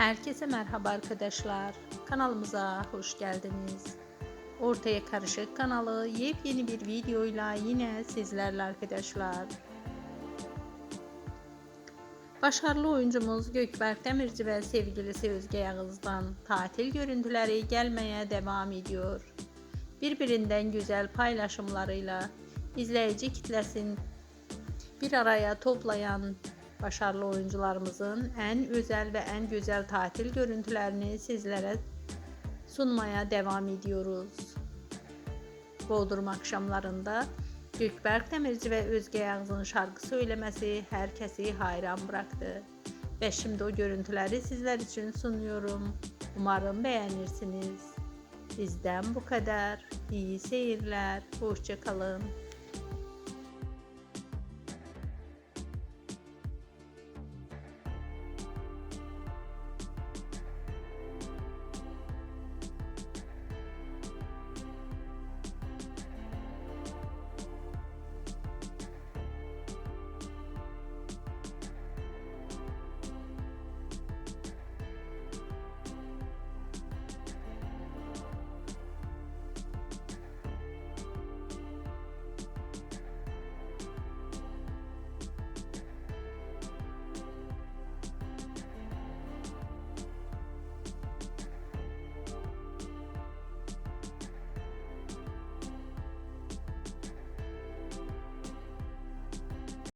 Herkese merhaba arkadaşlar. Kanalımıza hoş geldiniz. Ortaya Karışık kanalı yepyeni bir videoyla yine sizlerle arkadaşlar. Başarılı oyuncumuz Gökberk Demirci ve sevgilisi Özge Yağız'dan tatil görüntüleri gelmeye devam ediyor. Birbirinden güzel paylaşımlarıyla izleyici kitlesin bir araya toplayan başarılı oyuncularımızın en özel ve en güzel tatil görüntülerini sizlere sunmaya devam ediyoruz. Bodrum akşamlarında Gökberk Demirci ve Özge Yağız'ın şarkı söylemesi herkesi hayran bıraktı. Ve şimdi o görüntüleri sizler için sunuyorum. Umarım beğenirsiniz. Bizden bu kadar. İyi seyirler. Hoşçakalın.